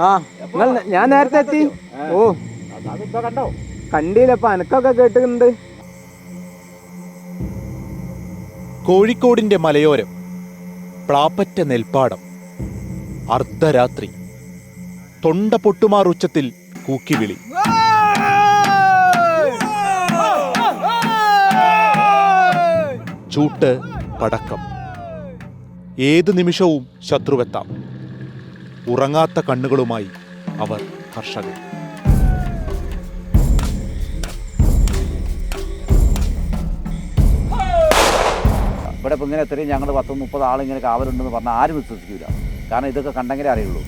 ആ ഞാൻ നേരത്തെ എത്തി? ഓ. കണ്ടോ കണ്ടില്ലപ്പ അനക്കൊക്കെ കേട്ടിട്ടുണ്ട്. കോഴിക്കോടിന്റെ മലയോരം പ്ലാപ്പറ്റ നെൽപ്പാടം അർദ്ധരാത്രി തൊണ്ട പൊട്ടുമാർ ഉച്ചത്തിൽ കൂക്കിവിളി. ചൂട്ട് പടക്കം. ഏത് നിമിഷവും ശത്രുവെത്താം. ഉറങ്ങാത്ത കണ്ണുകളുമായി അവർ കർഷകർ ഇവിടെ ഇപ്പം ഇങ്ങനെ ഇത്രയും ഞങ്ങൾ പത്ത് മുപ്പത് ആളിങ്ങനെ കാവലുണ്ടെന്ന് പറഞ്ഞാൽ ആരും വിശ്വസിക്കില്ല കാരണം ഇതൊക്കെ കണ്ടെങ്കിലേ അറിയുള്ളൂ.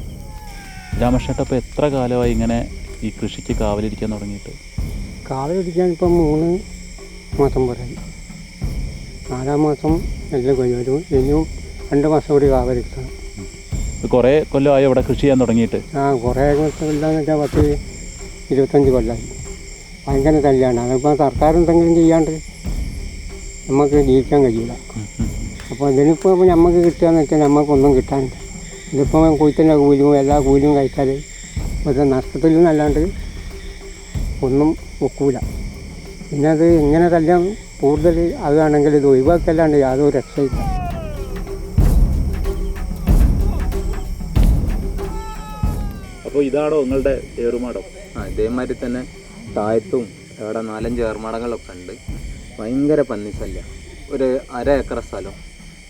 രാമക്ഷേട്ടപ്പ ഇപ്പോൾ എത്ര കാലമായി ഇങ്ങനെ ഈ കൃഷിക്ക് കാവലിരിക്കാൻ തുടങ്ങിയിട്ട്? കാവലിരിക്കാൻ ഇപ്പം മൂന്ന് മാസം പോലെ നാലാം മാസം നെല്ല് കൊയ്യും ഇനിയും രണ്ട് മാസം കൂടി കാവലിരിക്കണം ഇത് കുറേ കൊല്ലമായി ഇവിടെ കൃഷി ചെയ്യാൻ തുടങ്ങിയിട്ട്? ആ കുറേ കൊല്ലമെന്ന് വെച്ചാൽ പത്ത് ഇരുപത്തഞ്ച് കൊല്ലമായി ഭയങ്കര തല്ലാണ് അതിപ്പോൾ സർക്കാർ എന്തെങ്കിലും ചെയ്യാണ്ട് നമുക്ക് ജീവിക്കാൻ കഴിയില്ല. അപ്പോൾ ഇതിനിപ്പോൾ നമുക്ക് കിട്ടുകയെന്ന് വെച്ചാൽ നമുക്കൊന്നും കിട്ടാനില്ല. ഇതിപ്പോൾ കൊയ്ത്തിന്റെ കൂലിയും എല്ലാ കൂലിയും കഴിച്ചാൽ ഒരു നഷ്ടത്തിൽ നിന്നല്ലാണ്ട് ഒന്നും ഒക്കൂല. പിന്നെ അത് എങ്ങനെ കല്യാണം കൂടുതൽ അതാണെങ്കിൽ ഇത് ഒഴിവാക്കല്ലാണ്ട് യാതൊരു രക്ഷയില്ല അപ്പോൾ ഇതാണോ നിങ്ങളുടെ ഏറുമാടം? ആ ഇതേമാതിരി തന്നെ താഴത്തും ഇവിടെ നാലഞ്ച് ഏർമാടങ്ങളൊക്കെ ഉണ്ട്. ഭയങ്കര പന്നി ശല്യം. ഒരു അര ഏക്കർ സ്ഥലം.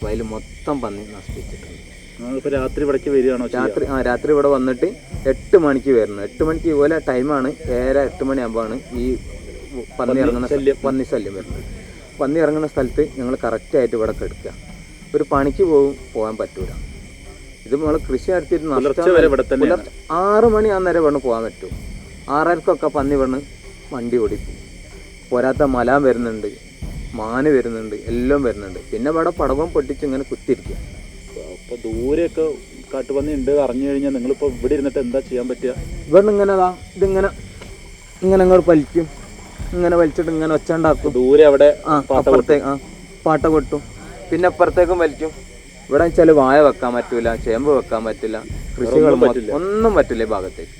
വയൽ മൊത്തം പന്നി നശിപ്പിച്ചിട്ടുണ്ട്. ഇപ്പോൾ രാത്രി ഇവിടേക്ക് വരികയാണോ രാത്രി ആ രാത്രി ഇവിടെ വന്നിട്ട് എട്ട് മണിക്ക് വരുന്നത് എട്ട് മണിക്ക് ഇതുപോലെ ടൈമാണ് ഏഴര എട്ട് മണിയാകുമ്പോഴാണ് ഈ പന്നി ഇറങ്ങുന്ന ശല്യം. പന്നി ശല്യം വരുന്നത്. പന്നി ഇറങ്ങുന്ന സ്ഥലത്ത് ഞങ്ങൾ കറക്റ്റായിട്ട് ഇവിടെ കെടുക്കുക. ഒരു പണിക്ക് പോകും പോകാൻ പറ്റൂല. ഇത് നമ്മൾ കൃഷി നടത്തിയിട്ട് നഷ്ടം ആറ് മണി ആ നേരം വേണം പോകാൻ പറ്റും. ആറരക്കൊക്കെ പന്നി വേണം വണ്ടി ഓടിപ്പോ പോരാത്ത മല വരുന്നുണ്ട് മാന് വരുന്നുണ്ട് എല്ലാം വരുന്നുണ്ട്. പിന്നെ ഇവിടെ പടവം പൊട്ടിച്ച് ഇങ്ങനെ കുത്തിരിക്കുക അപ്പോൾ ദൂരെയൊക്കെ കാട്ടുപന്നി ഉണ്ട് അറിഞ്ഞു കഴിഞ്ഞാൽ നിങ്ങളിപ്പോൾ ഇവിടെ ഇരുന്നിട്ട് എന്താ ചെയ്യാൻ പറ്റുക? ഇവിടെ ഇങ്ങനെ ഇതിങ്ങനെ ഇങ്ങനെ അങ്ങോട്ട് വലിക്കും. ഇങ്ങനെ വലിച്ചിട്ട് ഇങ്ങനെ ഒച്ച ഉണ്ടാക്കും ദൂരെ അവിടെ ആ അപ്പുറത്തേക്ക് ആ പാട്ട കൊട്ടും. പിന്നെ അപ്പുറത്തേക്കും വലിക്കും. ഇവിടെ വെച്ചാൽ വായ വെക്കാൻ പറ്റൂല ചേമ്പ് വെക്കാൻ പറ്റില്ല കൃഷികൾ ഒന്നും പറ്റില്ല. ഒന്നും പറ്റില്ല ഈ ഭാഗത്തേക്ക്.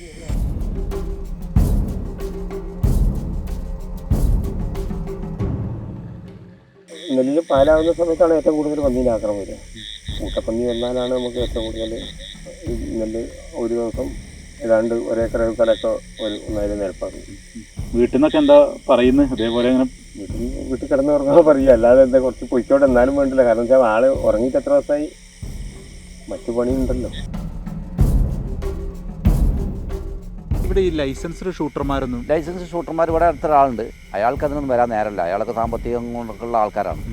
നെല്ല് പാലാവുന്ന സമയത്താണ് ഏറ്റവും കൂടുതൽ പന്നീന്റെ ആക്രമം വരിക കൂട്ടപ്പന്നി വന്നാലാണ് നമുക്ക് ഏറ്റവും കൂടുതൽ നെല്ല് ഒരു ദിവസം ഏതാണ്ട് ഒരേക്കർ ഏക്കറൊക്കെ ഒരു നേരെ നിരപ്പാക്കും വീട്ടിൽ നിന്നൊക്കെ എന്താ പറയുന്നത് അതേപോലെ അങ്ങനെ വീട്ടിൽ വീട്ടിൽ കിടന്ന് ഉറങ്ങാൻ പറയുക അല്ലാതെ എന്താ കുറച്ച് പൊയ്ക്കോട്ടെ എന്നാലും വേണ്ടില്ല. കാരണം വെച്ചാൽ ആൾ ഉറങ്ങിയിട്ട് എത്ര ദിവസമായി മറ്റു പണിയുണ്ടല്ലോ. ഇവിടെ ഈ ലൈസൻസ്ഡ് ഷൂട്ടർമാരൊന്നും ലൈസൻസ് ഷൂട്ടർമാർ ഇവിടെ അടുത്ത ഒരാളുണ്ട്. അയാൾക്ക് അതിനൊന്നും വരാൻ നേരമില്ല. അയാൾക്ക് സാമ്പത്തികം കൊണ്ടൊക്കെയുള്ള ആൾക്കാരാണ്.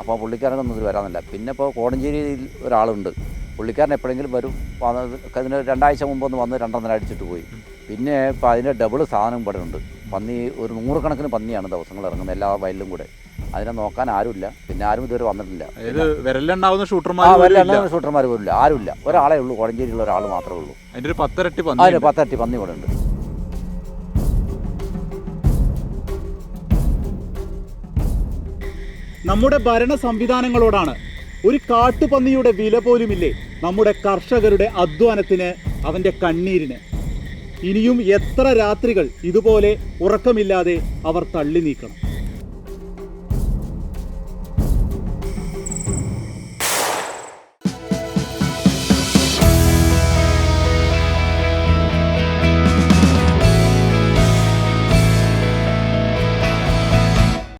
അപ്പോൾ പുള്ളിക്കാരൊക്കെ ഒന്നും വരാനില്ല പിന്നെ ഇപ്പോൾ കോടഞ്ചേരിയിൽ ഒരാളുണ്ട്. പുള്ളിക്കാരൻ എപ്പോഴെങ്കിലും വരും. അതിന് രണ്ടാഴ്ച മുമ്പ് ഒന്ന് വന്ന് രണ്ടെണ്ണം അടിച്ചിട്ട് പോയി. പിന്നെ ഇപ്പോൾ അതിന്റെ ഡബിൾ സാധനം ഇവിടെ ഉണ്ട്. പന്നി ഒരു നൂറുകണക്കിന് പന്നിയാണ് ദിവസങ്ങൾ ഇറങ്ങുന്നത് എല്ലാ വയലിലും കൂടെ. അതിനെ നോക്കാൻ ആരുമില്ല. പിന്നെ ആരും ഇതുവരെ വന്നിട്ടില്ല. വിരലുണ്ടാവുന്ന ഷൂട്ടർമാർ പോലും ഷൂട്ടർമാർ പോലില്ല ആരുമില്ല. ഒരാളേ ഉള്ളൂ. കോഴഞ്ചേരിയിലുള്ള ഒരാൾ മാത്രമേ ഉള്ളൂ. അതിന്റെ ഒരു പത്തരട്ടി അതിന് പത്തരട്ടി പന്നി ഇവിടെ ഉണ്ട്. നമ്മുടെ ഭരണ സംവിധാനങ്ങളോടാണ് ഒരു കാട്ടുപന്നിയുടെ വില പോലുമില്ലേ നമ്മുടെ കർഷകരുടെ അധ്വാനത്തിന് അവന്റെ കണ്ണീരിന്. ഇനിയും എത്ര രാത്രികൾ ഇതുപോലെ ഉറക്കമില്ലാതെ അവർ തള്ളി നീക്കണം